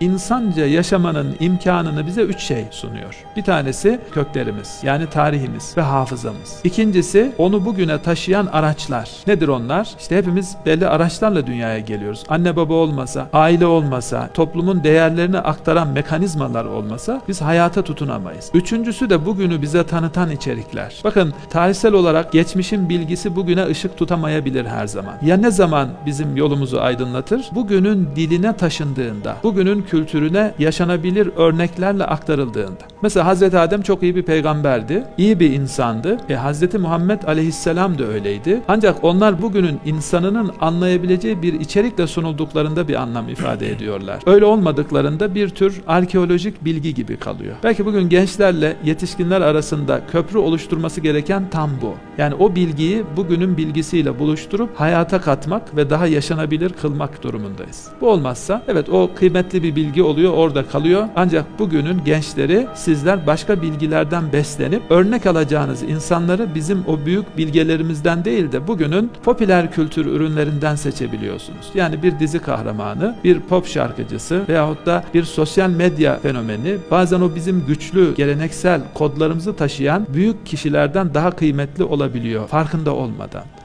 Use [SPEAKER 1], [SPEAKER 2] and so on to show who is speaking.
[SPEAKER 1] İnsanca yaşamanın imkanını bize üç şey sunuyor. Bir tanesi köklerimiz yani tarihimiz ve hafızamız. İkincisi onu bugüne taşıyan araçlar. Nedir onlar? İşte hepimiz belli araçlarla dünyaya geliyoruz. Anne baba olmasa, aile olmasa, toplumun değerlerini aktaran mekanizmalar olmasa biz hayata tutunamayız. Üçüncüsü de bugünü bize tanıtan içerikler. Bakın tarihsel olarak geçmişin bilgisi bugüne ışık tutamayabilir her zaman. Ya ne zaman bizim yolumuzu aydınlatır? Bugünün diline taşındığında, bugünün kültürüne yaşanabilir örneklerle aktarıldığında. Mesela Hazreti Adem çok iyi bir peygamberdi, iyi bir insandı. E Hazreti Muhammed aleyhisselam da öyleydi. Ancak onlar bugünün insanının anlayabileceği bir içerikle sunulduklarında bir anlam ifade ediyorlar. Öyle olmadıklarında bir tür arkeolojik bilgi gibi kalıyor. Belki bugün gençlerle yetişkinler arasında köprü oluşturması gereken tam bu. Yani o bilgiyi bugünün bilgisiyle buluşturup hayata katmak ve daha yaşanabilir kılmak durumundayız. Bu olmazsa evet o kıymetli bir bilgi oluyor orada kalıyor. Ancak bugünün gençleri sizler başka bilgilerden beslenip örnek alacağınız insanları bizim o büyük bilgelerimizden değil de bugünün popüler kültür ürünlerinden seçebiliyorsunuz. Yani bir dizi kahramanı, bir pop şarkıcısı veyahut da bir sosyal medya fenomeni bazen o bizim güçlü geleneksel kodlarımızı taşıyan büyük kişilerden daha kıymetli olabiliyor farkında olmadan.